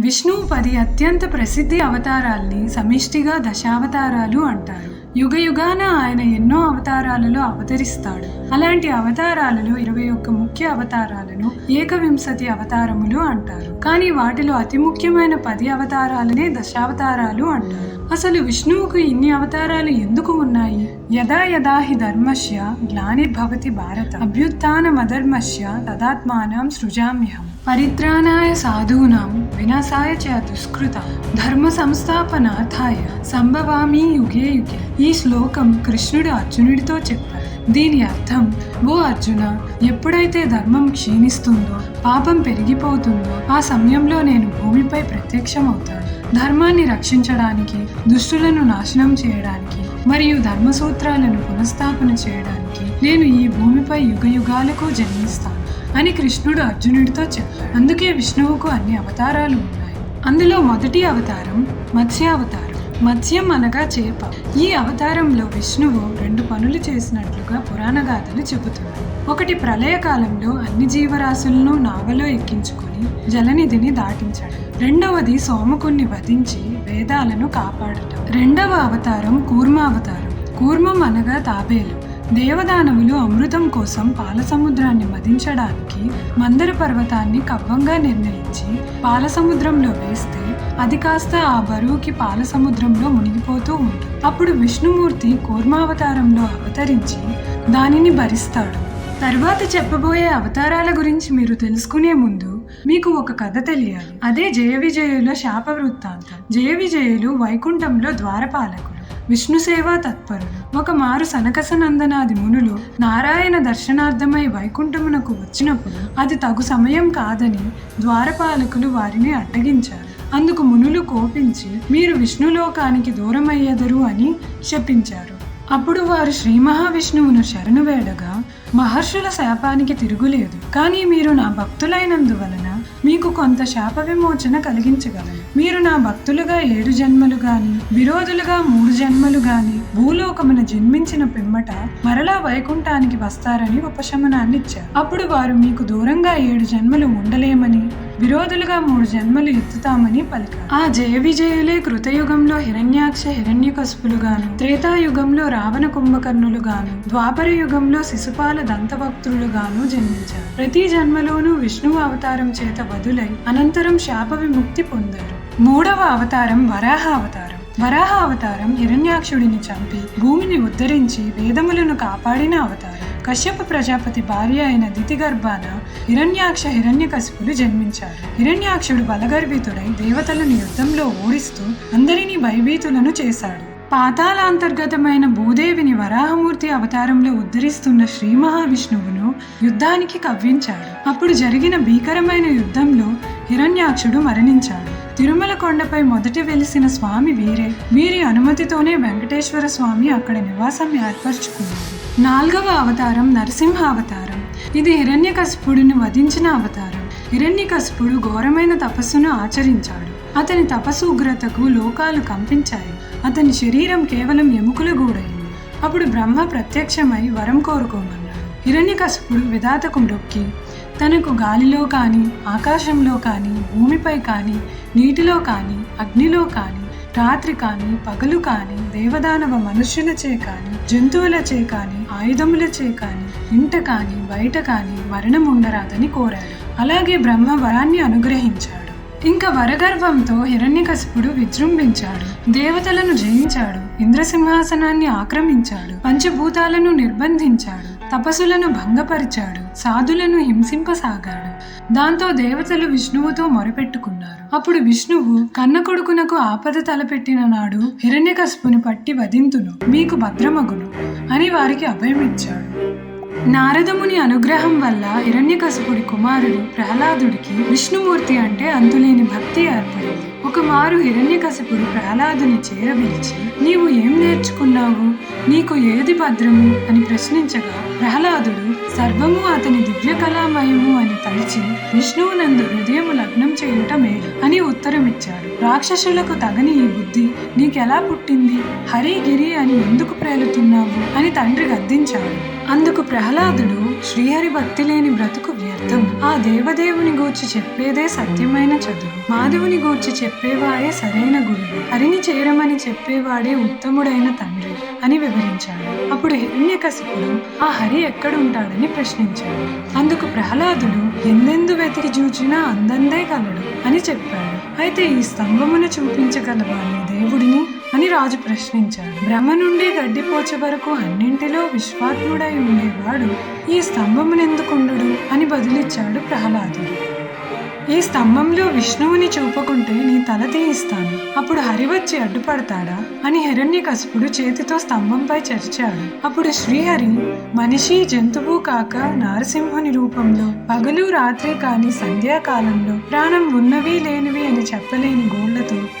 విష్ణువు పది అత్యంత ప్రసిద్ధి అవతారాల్ని సమిష్టిగా దశావతారాలు అంటారు. యుగ యుగాన ఆయన ఎన్నో అవతారాలలో అవతరిస్తాడు. అలాంటి అవతారాలలో ఇరవై ఒక్క ముఖ్య అవతారాలను ఏకవింశతి అవతారములు అంటారు. కానీ వాటిలో అతి ముఖ్యమైన పది అవతారాలనే దశావతారాలు అంటారు. అసలు విష్ణువుకు ఇన్ని అవతారాలు ఎందుకు ఉన్నాయి? యదా యదా హి ధర్మస్య గ్లానిర్భవతి భారత అభ్యుత్నమధర్మస్య తదాత్మానం సృజామ్యహం పరిత్రాణాయ సాధూనాం వినాశాయ చ దుష్కృత ధర్మ సంస్థాపనార్థాయ సంభవామి యుగే యుగే ఈ శ్లోకం కృష్ణుడు అర్జునుడితో చెప్పాడు దీని అర్థం ఓ అర్జున ఎప్పుడైతే ధర్మం క్షీణిస్తుందో పాపం పెరిగిపోతుందో ఆ సమయంలో నేను భూమిపై ప్రత్యక్షమవుతాను. ధర్మాన్ని రక్షించడానికి దుష్టులను నాశనం చేయడానికి మరియు ధర్మ సూత్రాలను పునఃస్థాపన చేయడానికి నేను ఈ భూమిపై యుగ యుగాలకు జన్మిస్తాను అని కృష్ణుడు అర్జునుడితో చెప్పాడు. అందుకే విష్ణువుకు అన్ని అవతారాలు ఉన్నాయి. అందులో మొదటి అవతారం మత్స్యావతారం. మత్స్యం అనగా చేప. ఈ అవతారంలో విష్ణువు రెండు పనులు చేసినట్లుగా పురాణ గాథలు చెబుతున్నాయి ఒకటి ప్రళయకాలంలో అన్ని జీవరాశులను నావలో ఎక్కించుకొని జలనిధిని దాటించాడు. రెండవది సోమకుణ్ణి వధించి వేదాలను కాపాడటం. రెండవ అవతారం కూర్మావతారం. కూర్మం అనగా తాబేలు. దేవదానవులు అమృతం కోసం పాలసముద్రాన్ని మదించడానికి మందర పర్వతాన్ని కవ్వంగా నిర్ణయించి పాలసముద్రంలో వేస్తే అది కాస్త ఆ బరువుకి పాలసముద్రంలో మునిగిపోతూ ఉంటుంది. అప్పుడు విష్ణుమూర్తి కూర్మావతారంలో అవతరించి దానిని భరిస్తాడు. తర్వాత చెప్పబోయే అవతారాల గురించి మీరు తెలుసుకునే ముందు మీకు ఒక కథ తెలియాలి. అదే జయ విజయుల శాప వృత్తాంతం. జయ విజయులు వైకుంఠంలో ద్వారపాలకులు. విష్ణు సేవా తత్పరులు. ఒక మారు సనకసనందనాది మునులు నారాయణ దర్శనార్థమై వైకుంఠమునకు వచ్చినప్పుడు అది తగు సమయం కాదని ద్వారపాలకులు వారిని అడ్డగించారు. అందుకు మునులు కోపించి మీరు విష్ణులోకానికి దూరమయ్యెదరు అని శపించారు. అప్పుడు వారు శ్రీ మహావిష్ణువును శరణు వేడగా మహర్షుల శాపానికి తిరుగులేదు. కానీ మీరు నా భక్తులైనందువలన మీకు కొంత శాప విమోచన కలిగించగలను. మీరు నా భక్తులుగా ఏడు జన్మలు గాని విరోధులుగా మూడు జన్మలు గాని భూలోకమున జన్మించిన పిమ్మట మరలా వైకుంఠానికి వస్తారని ఉపశమనాన్ని ఇచ్చారు. అప్పుడు వారు మీకు దూరంగా ఏడు జన్మలు ఉండలేమని విరోధులుగా మూడు జన్మలు ఎత్తుతామని పలికారు. ఆ జయ విజయులే కృతయుగంలో హిరణ్యాక్ష హిరణ్యకశుపులుగాను త్రేతాయుగంలో రావణ కుంభకర్ణులుగాను ద్వాపర యుగంలో శిశుపాల దంతభక్తులుగాను జన్మించారు. ప్రతి జన్మలోనూ విష్ణువు అవతారం చేత వదులై అనంతరం శాప విముక్తి పొందారు. మూడవ అవతారం వరాహ అవతారం. వరాహ అవతారం హిరణ్యాక్షుడిని చంపి భూమిని ఉద్ధరించి వేదములను కాపాడిన అవతారం. కశ్యప ప్రజాపతి భార్య అయిన దితిగర్భాన హిరణ్యాక్ష హిరణ్యకశిపులు జన్మించారు. హిరణ్యాక్షుడు బలగర్భితుడై దేవతలను యుద్ధంలో ఓడిస్తూ అందరినీ భయభీతులను చేశాడు. పాతాళాంతర్గతమైన భూదేవిని వరాహమూర్తి అవతారంలో ఉద్ధరిస్తున్న శ్రీ మహావిష్ణువును యుద్ధానికి కవ్వించాడు. అప్పుడు జరిగిన భీకరమైన యుద్ధంలో హిరణ్యాక్షుడు మరణించాడు. తిరుమల కొండపై మొదట వెలిసిన స్వామి వీరే. వీరి అనుమతితోనే వెంకటేశ్వర స్వామి అక్కడ నివాసం ఏర్పరచుకున్నారు నాలుగవ అవతారం నరసింహ అవతారం ఇది హిరణ్యకశిపుడిని వధించిన అవతారం. హిరణ్యకశిపుడు ఘోరమైన తపస్సును ఆచరించాడు. అతని తపస్సు ఉగ్రతకు లోకాలు కంపించాయి. అతని శరీరం కేవలం ఎముకల గూడైంది అప్పుడు బ్రహ్మ ప్రత్యక్షమై వరం కోరుకోమన్నాడు. హిరణ్యకశపుడు విధాతకు మొక్కి తనకు గాలిలో కానీ ఆకాశంలో కానీ భూమిపై కానీ నీటిలో కానీ అగ్నిలో కానీ రాత్రి కానీ పగలు కానీ దేవదానవ మనుష్యులచే కానీ జంతువులచే కానీ ఆయుధములచే కానీ ఇంట కానీ బయట కానీ మరణం ఉండరాదని కోరాడు. అలాగే బ్రహ్మ వరాన్ని అనుగ్రహించాడు. ఇంకా వరగర్వంతో హిరణ్యకశిపుడు విజృంభించాడు. దేవతలను జయించాడు. ఇంద్రసింహాసనాన్ని ఆక్రమించాడు. పంచభూతాలను నిర్బంధించాడు. తపస్సులను భంగపరిచాడు. సాధులను హింసింపసాగాడు. దాంతో దేవతలు విష్ణువుతో మొరపెట్టుకున్నారు. అప్పుడు విష్ణువు కన్న కొడుకునకు ఆపద తలపెట్టిన నాడు హిరణ్యకశిపుని పట్టి వధింతును. మీకు భద్రమగును అని వారికి అభయమిచ్చాడు. నారదముని అనుగ్రహం వల్ల హిరణ్యకశపుడి కుమారుడు ప్రహ్లాదుడికి విష్ణుమూర్తి అంటే అంతులేని భక్తి ఏర్పడింది. ఒక మారు ప్రహ్లాదుని చేరవిలిచి నీవు ఏం నేర్చుకున్నావు? నీకు ఏది భద్రము? అని ప్రశ్నించగా ప్రహ్లాదుడు సర్వము అతని దివ్య కళామయము అని తలిచి విష్ణువునందు హృదయము లగ్నం చేయుట మేలు అని ఉత్తరమిచ్చాడు. రాక్షసులకు తగని ఈ బుద్ధి నీకెలా పుట్టింది? హరి గిరి అని ఎందుకు ప్రేలుతున్నావు? అని తండ్రి గద్దించాడు. అందుకు ప్రహ్లాదుడు శ్రీహరి భక్తి లేని బ్రతుకు వ్యర్థం. ఆ దేవదేవుని గూర్చి చెప్పేదే సత్యమైన చదువు. మాధవుని గూర్చి చెప్పేవాడే సరైన గురువు. హరిని చేరమని చెప్పేవాడే ఉత్తముడైన తండ్రి అని వివరించాడు. అప్పుడు హిరణ్యకశిపుడు ఆ హరి ఎక్కడుంటాడని ప్రశ్నించాడు. అందుకు ప్రహ్లాదుడు ఎందెందు వెతికి చూచినా అందందే కలడు అని చెప్పాడు. అయితే ఈ స్తంభమును చూపించగలవా దేవుడిని అని రాజు ప్రశ్నించాడు. బ్రహ్మ నుండి గడ్డిపోచ వరకు అన్నింటిలో విశ్వాత్ముడై ఉండేవాడు ఈ స్తంభమునెందుకుండు అని బదులిచ్చాడు ప్రహ్లాదుడు. ఈ స్తంభంలో విష్ణువుని చూపకుంటే నీ తల తీయిస్తాను. అప్పుడు హరి వచ్చి అడ్డుపడతాడా? అని హిరణ్యకశిపుడు చేతితో స్తంభంపై చర్చాడు. అప్పుడు శ్రీహరి మనిషి జంతువు కాక నారసింహుని రూపంలో పగలు రాత్రి కాని సంధ్యాకాలంలో ప్రాణం ఉన్నవి లేనివి అని చెప్పలేని గోడ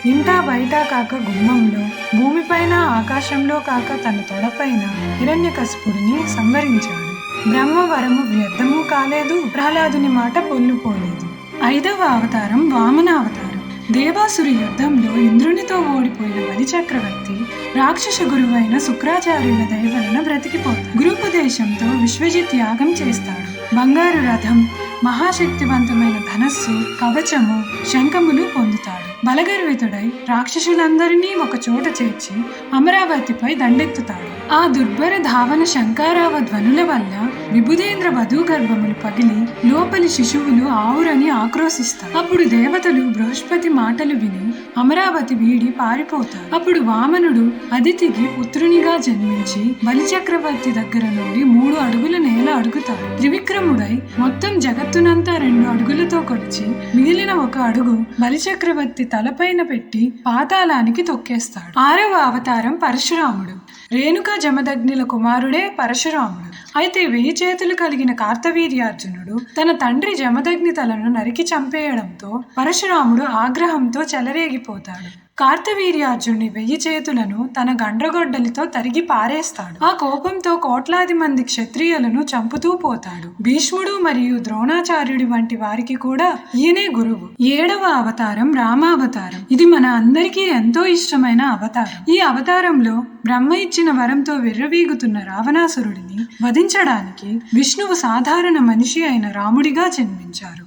ఇంటా బయట కాక గుమ్మంలో భూమిపైన ఆకాశంలో కాక తన తొడపైన హిరణ్యకశిపుడిని సంవరించాడు బ్రహ్మవరము వ్యర్థము కాలేదు ప్రహ్లాదుని మాట పొల్లుపోలేదు ఐదవ అవతారం వామన అవతారం. దేవాసురి యుద్ధంలో ఇంద్రునితో ఓడిపోయిన బలి చక్రవర్తి రాక్షస గురువైన శుక్రాచార్యుల దయవలన బ్రతికిపోతాడు. గురుపదేశంతో విశ్వజిత్ యాగం చేస్తాడు. బంగారు రథం మహాశక్తివంతమైన ధనస్సు కవచము శంఖములు పొందుతాడు. బలగర్వితుడై రాక్షసులందరినీ ఒక చోట చేర్చి అమరావతిపై దండెత్తుతాడు. ఆ దుర్భర ధావన శంకారావ ధ్వనుల వల్ల విభుదేంద్ర వధూ గర్భములు పగిలి లోపలి శిశువులు ఆవురని ఆక్రోశిస్తారు. అప్పుడు దేవతలు బృహస్పతి మాటలు విని అమరావతి వీడి పారిపోతారు. అప్పుడు వామనుడు అదితికి పుత్రునిగా జన్మించి బలిచక్రవర్తి దగ్గర నుండి మూడు అడుగుల నేల అడుగుతాడు. త్రివిక్రముడై మొత్తం జగత్తునంతా రెండు అడుగులతో కొలిచి మిగిలిన ఒక అడుగు బలి చక్రవర్తి తలపైన పెట్టి పాతాళానికి తొక్కేస్తాడు. ఆరవ అవతారం పరశురాముడు. రేణుకా జమదగ్నిల కుమారుడే పరశురాముడు. అయితే వెయ్యి చేతులు కలిగిన కార్తవీర్యార్జునుడు తన తండ్రి జమదగ్ని తలను నరికి చంపేయడంతో పరశురాముడు ఆగ్రహంతో చెలరేగిపోతాడు. కార్తవీర్యార్జునుడి వెయ్యి చేతులను తన గండ్రగొడ్డలితో తరిగి పారేస్తాడు. ఆ కోపంతో కోట్లాది మంది క్షత్రియులను చంపుతూ పోతాడు. భీష్ముడు మరియు ద్రోణాచార్యుడి వంటి వారికి కూడా ఈయనే గురువు. ఏడవ అవతారం రామావతారం. ఇది మన అందరికీ ఎంతో ఇష్టమైన అవతారం. ఈ అవతారంలో బ్రహ్మ ఇచ్చిన వరంతో విర్రవీగుతున్న రావణాసురుడిని వధించడానికి విష్ణువు సాధారణ మనిషి అయిన రాముడిగా జన్మించారు.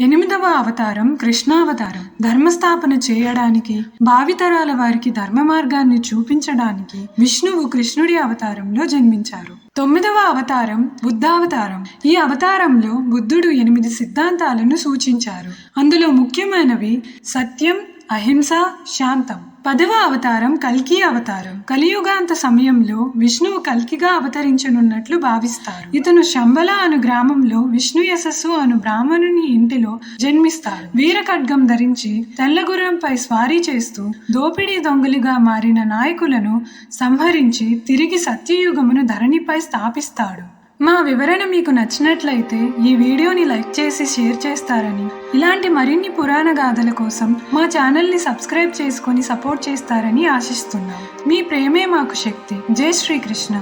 ఎనిమిదవ అవతారం కృష్ణావతారం. ధర్మస్థాపన చేయడానికి భావితరాల వారికి ధర్మ మార్గాన్ని చూపించడానికి విష్ణువు కృష్ణుడి అవతారంలో జన్మించారు. తొమ్మిదవ అవతారం బుద్ధావతారం. ఈ అవతారంలో బుద్ధుడు ఎనిమిది సిద్ధాంతాలను సూచించారు. అందులో ముఖ్యమైనవి సత్యం అహింస శాంతం. పదవ అవతారం కల్కి అవతారం. కలియుగాంత సమయంలో విష్ణువు కల్కిగా అవతరించనున్నట్లు భావిస్తారు. ఇతను శంబల అను గ్రామంలో విష్ణు యశస్సు అను బ్రాహ్మణుని ఇంటిలో జన్మిస్తారు వీర ఖడ్గం ధరించి తెల్లగుర్రంపై స్వారీ చేస్తూ దోపిడీ దొంగలుగా మారిన నాయకులను సంహరించి తిరిగి సత్యయుగమును ధరణిపై స్థాపిస్తాడు. మా వివరణ మీకు నచ్చినట్లయితే ఈ వీడియోని లైక్ చేసి షేర్ చేస్తారని ఇలాంటి మరిన్ని పురాణ గాథల కోసం మా ఛానల్ని సబ్స్క్రైబ్ చేసుకొని సపోర్ట్ చేస్తారని ఆశిస్తున్నాం. మీ ప్రేమే మాకు శక్తి. జై శ్రీకృష్ణ.